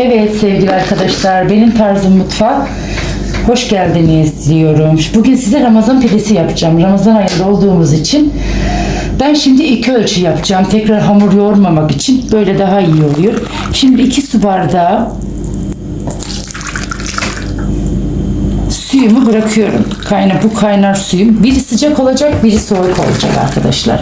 Evet sevgili arkadaşlar benim tarzım mutfak. Hoş geldiniz diyorum. Bugün size Ramazan pidesi yapacağım. Ramazan ayında olduğumuz için. Ben şimdi iki ölçü yapacağım. Tekrar hamur yoğurmamak için. Böyle daha iyi oluyor. Şimdi iki su bardağı suyumu bırakıyorum. Kayna bu kaynar suyum. Biri sıcak olacak, biri soğuk olacak arkadaşlar.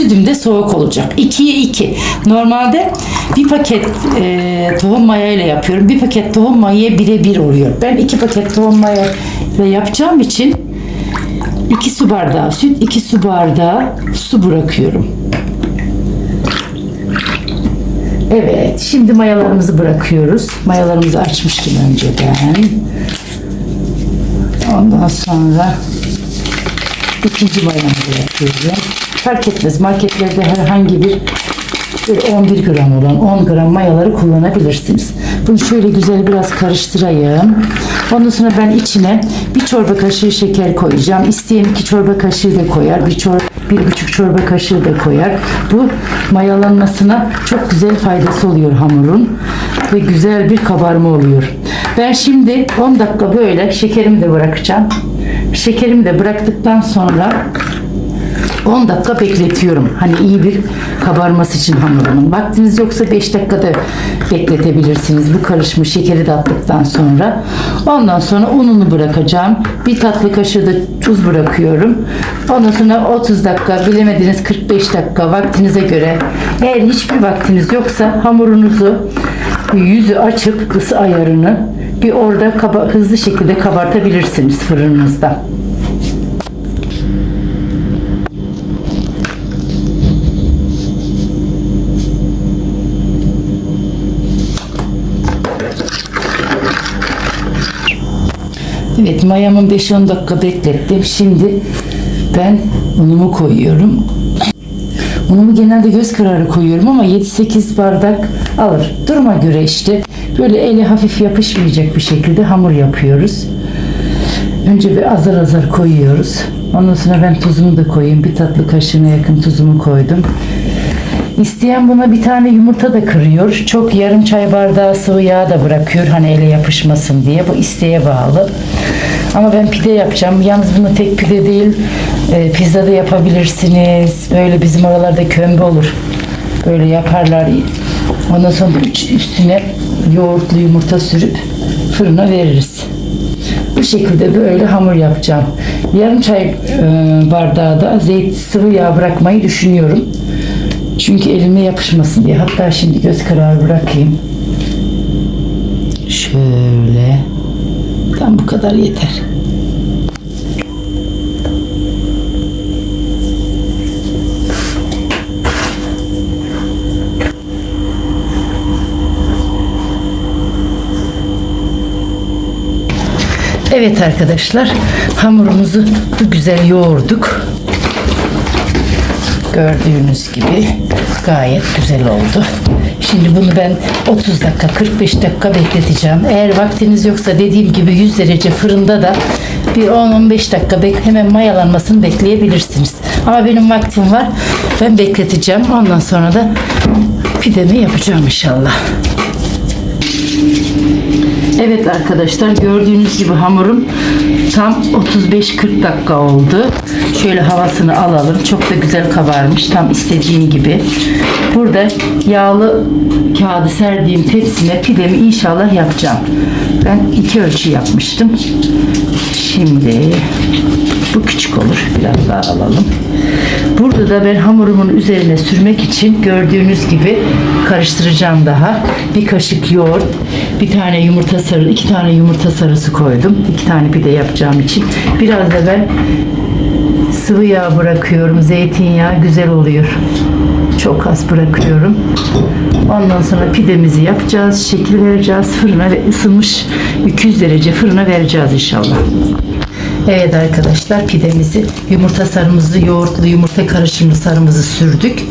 Sütüm de soğuk olacak. 2'ye 2. Normalde bir paket e, tohum maya ile yapıyorum. Bir paket tohum mayaya bire bir oluyor. Ben iki paket tohum maya ile yapacağım için 2 su bardağı süt, 2 su bardağı su bırakıyorum. Evet, şimdi mayalarımızı bırakıyoruz. Mayalarımızı açmıştım önceden. Ondan sonra ikinci mayamızı yapıyorum. Fark etmez. Marketlerde herhangi bir böyle 11 gram olan 10 gram mayaları kullanabilirsiniz. Bunu şöyle güzel biraz karıştırayım. Ondan sonra ben içine bir çorba kaşığı şeker koyacağım. İsteyen iki çorba kaşığı da koyar. Bir, çor bir buçuk çorba kaşığı da koyar. Bu mayalanmasına çok güzel faydası oluyor hamurun. Ve güzel bir kabarma oluyor. Ben şimdi 10 dakika böyle şekerimi de bırakacağım. Şekerimi de bıraktıktan sonra 10 dakika bekletiyorum. Hani iyi bir kabarması için hamurumun. Vaktiniz yoksa 5 dakikada bekletebilirsiniz. Bu karışımı şekeri de attıktan sonra. Ondan sonra ununu bırakacağım. Bir tatlı kaşığı da tuz bırakıyorum. Ondan sonra 30 dakika bilemediniz 45 dakika vaktinize göre. Eğer hiçbir vaktiniz yoksa hamurunuzu yüzü açıp ısı ayarını bir orada kaba, hızlı şekilde kabartabilirsiniz fırınınızda. Evet mayamı 5-10 dakika beklettim. Şimdi ben unumu koyuyorum. Unumu genelde göz kararı koyuyorum ama 7-8 bardak alır. Duruma göre işte böyle eli hafif yapışmayacak bir şekilde hamur yapıyoruz. Önce bir azar azar koyuyoruz. Ondan sonra ben tuzumu da koyayım. Bir tatlı kaşığına yakın tuzumu koydum. İsteyen buna bir tane yumurta da kırıyor. Çok yarım çay bardağı sıvı yağ da bırakıyor. Hani ele yapışmasın diye. Bu isteğe bağlı. Ama ben pide yapacağım. Yalnız bunu tek pide değil, e, pizza da yapabilirsiniz. Böyle bizim oralarda kömbe olur. Böyle yaparlar. Ondan sonra üstüne yoğurtlu yumurta sürüp fırına veririz. Bu şekilde böyle hamur yapacağım. Yarım çay e, bardağı da zeyt sıvı yağ bırakmayı düşünüyorum. Çünkü elime yapışmasın diye. Hatta şimdi göz kararı bırakayım. Şöyle. Tam bu kadar yeter. Evet arkadaşlar hamurumuzu güzel yoğurduk. Gördüğünüz gibi gayet güzel oldu. Şimdi bunu ben 30 dakika 45 dakika bekleteceğim. Eğer vaktiniz yoksa dediğim gibi 100 derece fırında da bir 10-15 dakika bek hemen mayalanmasını bekleyebilirsiniz. Ama benim vaktim var. Ben bekleteceğim. Ondan sonra da pidemi yapacağım inşallah. Evet arkadaşlar gördüğünüz gibi hamurum tam 35-40 dakika oldu. Şöyle havasını alalım. Çok da güzel kabarmış. Tam istediğim gibi. Burada yağlı kağıdı serdiğim tepsime pidemi inşallah yapacağım. Ben iki ölçü yapmıştım. Şimdi bu küçük olur. Biraz daha alalım. Burada da ben hamurumun üzerine sürmek için gördüğünüz gibi karıştıracağım daha. Bir kaşık yoğurt, bir tane yumurta sarı, iki tane yumurta sarısı koydum. İki tane pide yapacağım için. Biraz da ben sıvı yağ bırakıyorum. Zeytinyağı güzel oluyor. Çok az bırakıyorum. Ondan sonra pidemizi yapacağız. Şekil vereceğiz. Fırına ve ısınmış 200 derece fırına vereceğiz inşallah. Evet arkadaşlar pidemizi yumurta sarımızı yoğurtlu yumurta karışımlı sarımızı sürdük.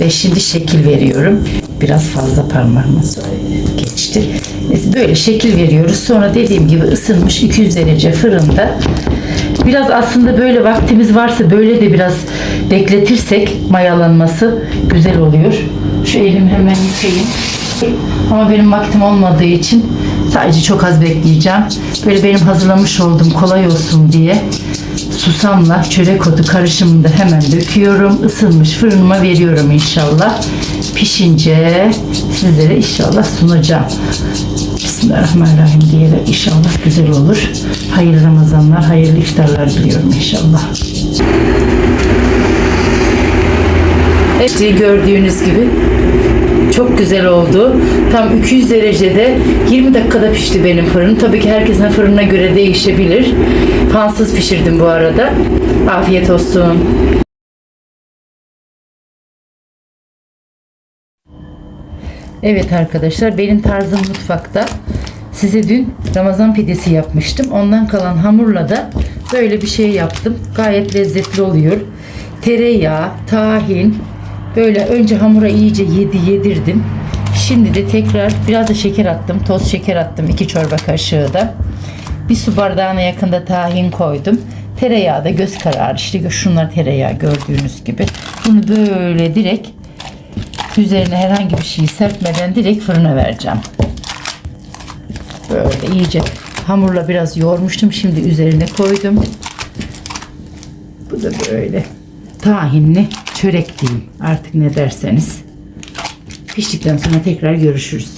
Ve şimdi şekil veriyorum. Biraz fazla parmağıma geçti. Böyle şekil veriyoruz. Sonra dediğim gibi ısınmış 200 derece fırında. Biraz aslında böyle vaktimiz varsa böyle de biraz bekletirsek mayalanması güzel oluyor. Şu elimi hemen yıkayayım. Ama benim vaktim olmadığı için sadece çok az bekleyeceğim. Böyle benim hazırlamış olduğum kolay olsun diye susamla çörek otu karışımını da hemen döküyorum. Isınmış fırınıma veriyorum inşallah. Pişince sizlere inşallah sunacağım. Bismillahirrahmanirrahim diyerek inşallah güzel olur. Hayırlı Ramazanlar, hayırlı iftarlar diliyorum inşallah. İşte gördüğünüz gibi çok güzel oldu. Tam 200 derecede 20 dakikada pişti benim fırın. Tabii ki herkesin fırınına göre değişebilir. Fansız pişirdim bu arada. Afiyet olsun. Evet arkadaşlar benim tarzım mutfakta. Size dün Ramazan pidesi yapmıştım. Ondan kalan hamurla da böyle bir şey yaptım. Gayet lezzetli oluyor. Tereyağı, tahin, böyle önce hamura iyice yedi yedirdim. Şimdi de tekrar biraz da şeker attım. Toz şeker attım. 2 çorba kaşığı da. Bir su bardağına yakında tahin koydum. Tereyağı da göz kararı. İşte şunlar tereyağı gördüğünüz gibi. Bunu böyle direkt Üzerine herhangi bir şey serpmeden direkt fırına vereceğim. Böyle iyice hamurla biraz yoğurmuştum. Şimdi üzerine koydum. Bu da böyle tahinli çörek diyeyim. Artık ne derseniz. Piştikten sonra tekrar görüşürüz.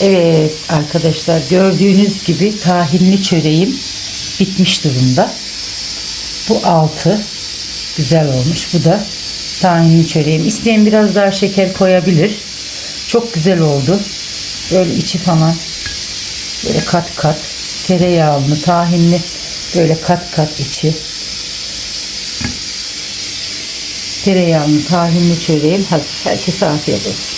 Evet arkadaşlar gördüğünüz gibi tahinli çöreğim bitmiş durumda. Bu altı güzel olmuş. Bu da tahinli çöreğim. İsteyen biraz daha şeker koyabilir. Çok güzel oldu. Böyle içi falan böyle kat kat tereyağlı tahinli böyle kat kat içi. Tereyağlı tahinli çöreğim hazır. Herkese afiyet olsun.